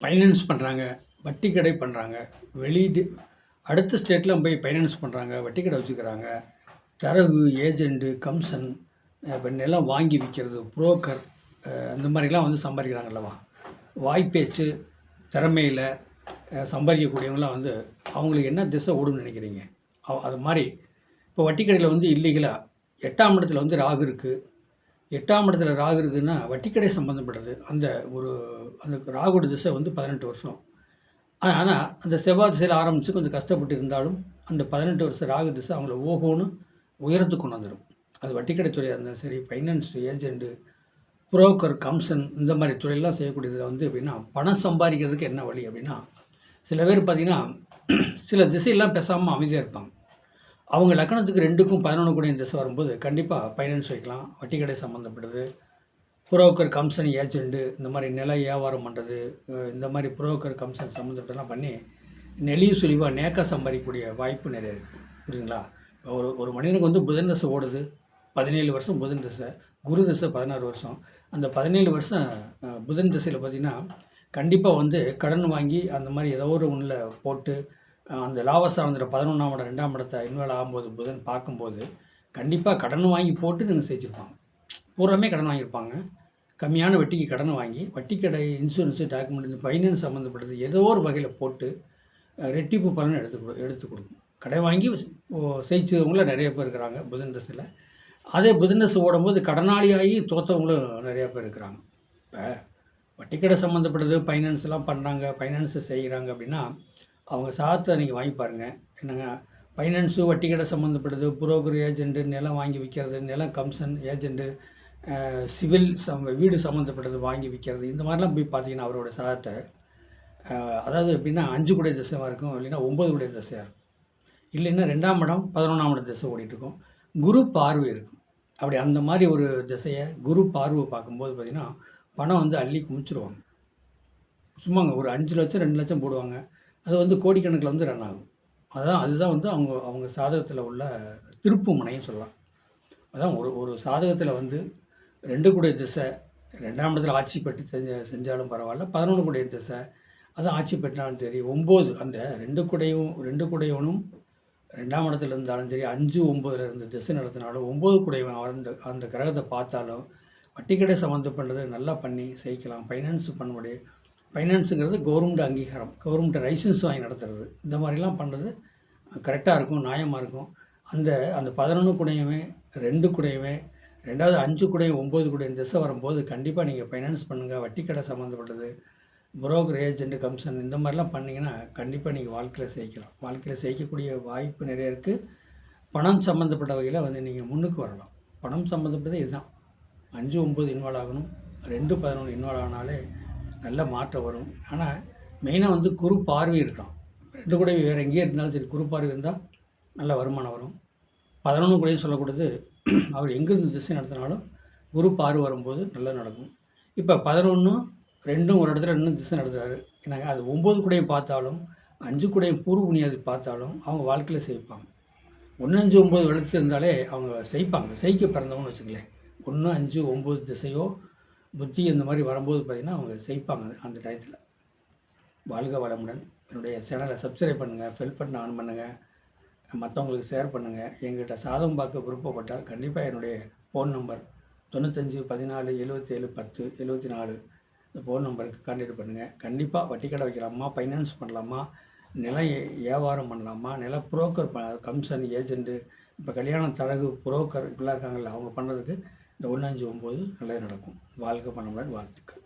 Finance பண்ணுறாங்க வட்டி கடை பண்ணுறாங்க வெளி அடுத்த ஸ்டேட்டில் போய் ஃபைனான்ஸ் பண்ணுறாங்க வட்டி கடை வச்சுக்கிறாங்க. தரகு ஏஜெண்ட்டு கம்சன் எல்லாம் வாங்கி விற்கிறது புரோக்கர் இந்த மாதிரிலாம் வந்து சம்பாதிக்கிறாங்கல்லவா வாய்ப்பேச்சு திறமையில் சம்பாதிக்கக்கூடியவங்களாம் வந்து அவங்களுக்கு என்ன திசை ஓடும்னு நினைக்கிறீங்க? அவ- அது மாதிரி இப்போ வட்டி கடையில் வந்து இல்லீகலாக எட்டாம் இடத்துல வந்து ராகு இருக்குது எட்டாம் இடத்துல ராகு இருக்குதுன்னா வட்டிக்கடை சம்மந்தப்பட்டது அந்த ஒரு அந்த ராகுட திசை வந்து பதினெட்டு வருஷம். ஆனால் அந்த செவ்வாய் திசையில் ஆரம்பித்து கொஞ்சம் கஷ்டப்பட்டு இருந்தாலும் அந்த பதினெட்டு வருஷம் ராகு திசை அவங்கள ஓகோன்னு உயரத்துக்கு கொண்டு வந்துடும் அது வட்டிக்கடை துறையாக இருந்தாலும் சரி ஃபைனான்ஸ் ஏஜெண்ட்டு புரோக்கர் கம்சன் இந்த மாதிரி துறையெல்லாம் செய்யக்கூடியதில் வந்து எப்படின்னா பணம் சம்பாதிக்கிறதுக்கு என்ன வழி அப்படின்னா சில பேர் பார்த்திங்கன்னா சில திசையெல்லாம் பேசாமல் அமைதியாக இருப்பாங்க. அவங்க லக்கணத்துக்கு ரெண்டுக்கும் பதினொன்று கூடிய திசை வரும்போது கண்டிப்பாக ஃபைனான்ஸ் வைக்கலாம் வட்டி கடை சம்மந்தப்பட்டது புரோக்கர் கம்சன் ஏஜெண்ட்டு இந்த மாதிரி நில வியாபாரம் பண்ணுறது இந்த மாதிரி புரோக்கர் கம்சன் சம்மந்தப்பட்டலாம் பண்ணி நெளிவு சுழிவாக நேக்கா சம்பாதிக்கக்கூடிய வாய்ப்பு நிறைய இருக்குது புரியுதுங்களா? ஒரு ஒரு மனிதனுக்கு வந்து புதன் தசை ஓடுது பதினேழு வருஷம் புதன் தசை குரு தசை பதினாறு வருஷம். அந்த பதினேழு வருஷம் புதன் தசையில் பார்த்திங்கன்னா கண்டிப்பாக வந்து கடன் வாங்கி அந்த மாதிரி ஏதோ ஒரு ஒன்றில் போட்டு அந்த லாபஸ்தானத்தில் பதினொன்றாம் இடம் ரெண்டாம் இடத்தை இன்வால்வ் ஆகும்போது புதன் பார்க்கும்போது கண்டிப்பாக கடன் வாங்கி போட்டு நீங்கள் சேர்த்துருப்பாங்க பூராமே கடன் வாங்கியிருப்பாங்க. கம்மியான வட்டிக்கு கடன் வாங்கி வட்டி கடை இன்சூரன்ஸு டாக்குமெண்ட் இந்த ஃபைனான்ஸ் சம்மந்தப்பட்டது ஏதோ ஒரு வகையில் போட்டு ரெட்டிப்பு பலன் எடுத்து கொடு எடுத்து கொடுக்கும். கடை வாங்கி செய்ச்சவங்கள நிறைய பேர் இருக்கிறாங்க புதன் தசையில். அதே புதன் தசை ஓடும்போது கடனாளியாகி தோற்றவங்களும் நிறைய பேர் இருக்கிறாங்க. இப்போ வட்டிக்கடை சம்மந்தப்பட்டது ஃபைனான்ஸ்லாம் பண்ணுறாங்க ஃபைனான்ஸு செய்கிறாங்க அப்படின்னா அவங்க சாத்தை நீங்கள் வாங்கி பாருங்கள் என்னங்க ஃபைனான்ஸு வட்டிக்கடை சம்மந்தப்பட்டது புரோக்கர் ஏஜென்ட்டு நிலம் வாங்கி விற்கிறது நிலம் கம்சன் ஏஜென்ட்டு சிவில் சம் வீடு சம்மந்தப்பட்டது வாங்கி விற்கிறது இந்த மாதிரிலாம் போய் பார்த்தீங்கன்னா அவரோட சாதத்தை அதாவது எப்படின்னா அஞ்சு குடைய திசையாக இருக்கும் இல்லைன்னா ஒம்பது குடைய திசையாக இருக்கும். இல்லைன்னா ரெண்டாம் இடம் பதினொன்றாம் இடம் திசை ஓடிட்டுருக்கும் குரு பார்வை இருக்கும். அப்படி அந்த மாதிரி ஒரு திசையை குரு பார்வை பார்க்கும்போது பார்த்திங்கன்னா பணம் வந்து அள்ளி குமிச்சிருவாங்க. சும்மாங்க ஒரு அஞ்சு லட்சம் ரெண்டு லட்சம் போடுவாங்க. அது வந்து கோடிக்கணக்கில் வந்து ரன் ஆகும். அதான் அதுதான் வந்து அவங்க அவங்க சாதகத்தில் உள்ள திருப்பு முனையும் சொல்லலாம். அதான் ஒரு ஒரு சாதகத்தில் வந்து ரெண்டு கூடிய திசை ரெண்டாம் இடத்துல ஆட்சி பெற்று செஞ்ச செஞ்சாலும் பரவாயில்ல பதினொன்று கூடிய திசை அதான் ஆட்சி பெற்றாலும் சரி ஒம்பது அந்த ரெண்டு குடையும் ரெண்டு குடையவனும் ரெண்டாம் இடத்துல இருந்தாலும் சரி அஞ்சு ஒம்பதுல இருந்து திசை நடத்தினாலும் ஒம்பது குடையவன் அந்த அந்த கிரகத்தை பார்த்தாலும் வட்டிக்கடை சம்மந்தப்பட்டது நல்லா பண்ணி செய்யலாம். ஃபைனான்ஸ் பண்ண முடியும். ஃபைனான்ஸுங்கிறது கவர்மெண்ட் அங்கீகாரம். கவர்மெண்ட் லைசன்ஸ் வாங்கி நடத்துறது. இந்த மாதிரிலாம் பண்ணுறது கரெக்டாக இருக்கும் நியாயமாக இருக்கும். அந்த அந்த பதினொன்று குடையவே ரெண்டு குடையவே ரெண்டாவது அஞ்சு குடையும் ஒம்பது குடையும் திசை வரும்போது கண்டிப்பாக நீங்கள் ஃபைனான்ஸ் பண்ணுங்கள் வட்டி கடை சம்மந்தப்பட்டது புரோக்கர் ஏஜென்ட் கமிஷன் இந்த மாதிரிலாம் பண்ணிங்கன்னா கண்டிப்பாக நீங்கள் வாழ்க்கையில் ஜெயிக்கலாம் வாழ்க்கையில் சேர்க்கக்கூடிய வாய்ப்பு நிறைய இருக்குது பணம் சம்மந்தப்பட்ட வகையில் வந்து நீங்கள் முன்னுக்கு வரலாம். பணம் சம்மந்தப்பட்டது இதுதான். அஞ்சு ஒம்பது இன்வால்வ் ஆகணும். ரெண்டு பதினொன்று இன்வால்வ் ஆனாலே நல்ல மாற்றம் வரும். ஆனால் மெயினாக வந்து குரு பார்வை இருக்கணும் ரெண்டு கூட வேறு எங்கேயே இருந்தாலும் சரி குரு பார்வை இருந்தால் நல்ல வருமானம் வரும். பதினொன்று கூடயும் சொல்லக்கூடாது. அவர் எங்கேருந்து திசை நடத்தினாலும் குரு பார்வை வரும்போது நல்லா நடக்கும். இப்போ பதினொன்று ரெண்டும் ஒரு இடத்துல இன்னும் திசை நடத்துறாரு. என்னங்க அது ஒம்பது கூடையும் பார்த்தாலும் அஞ்சு கூடையும் பூர்வ புனியாது பார்த்தாலும் அவங்க வாழ்க்கையில் செய்ப்பாங்க ஒன்று அஞ்சு ஒம்பது வளர்த்து இருந்தாலே அவங்க செய்ப்பாங்க செய்க்க பிறந்தவங்கன்னு வச்சுக்கலேன் ஒன்று அஞ்சு ஒம்பது திசையோ புத்தி இந்த மாதிரி வரும்போது பார்த்திங்கன்னா அவங்க செய்ப்பாங்க அந்த டயத்தில். வாழ்க வளமுடன். என்னுடைய சேனலை சப்ஸ்கிரைப் பண்ணுங்கள் ஃபில் பட்டன் ஆன் பண்ணுங்கள் மற்றவங்களுக்கு ஷேர் பண்ணுங்கள் எங்கிட்ட சாதம் பார்க்க விருப்பப்பட்டால் கண்டிப்பாக என்னுடைய ஃபோன் நம்பர் தொண்ணூத்தஞ்சு பதினாலு எழுபத்தேழு பத்து எழுபத்தி நாலு இந்த ஃபோன் நம்பருக்கு கான்டாக்ட் பண்ணுங்கள் கண்டிப்பாக வட்டி கடை வைக்கலாமா ஃபைனான்ஸ் பண்ணலாமா நில வியாபாரம் பண்ணலாமா நில புரோக்கர் ப கமிஷன் ஏஜெண்ட்டு இப்போ கல்யாண தரகு புரோக்கர் இப்படிலாம் இருக்காங்கல்ல அவங்க பண்ணுறதுக்கு இந்த ஒன்று அஞ்சு ஒம்பது நல்லது நடக்கும். வாழ்க்கை பண்ண வாழ்த்துக்கள்.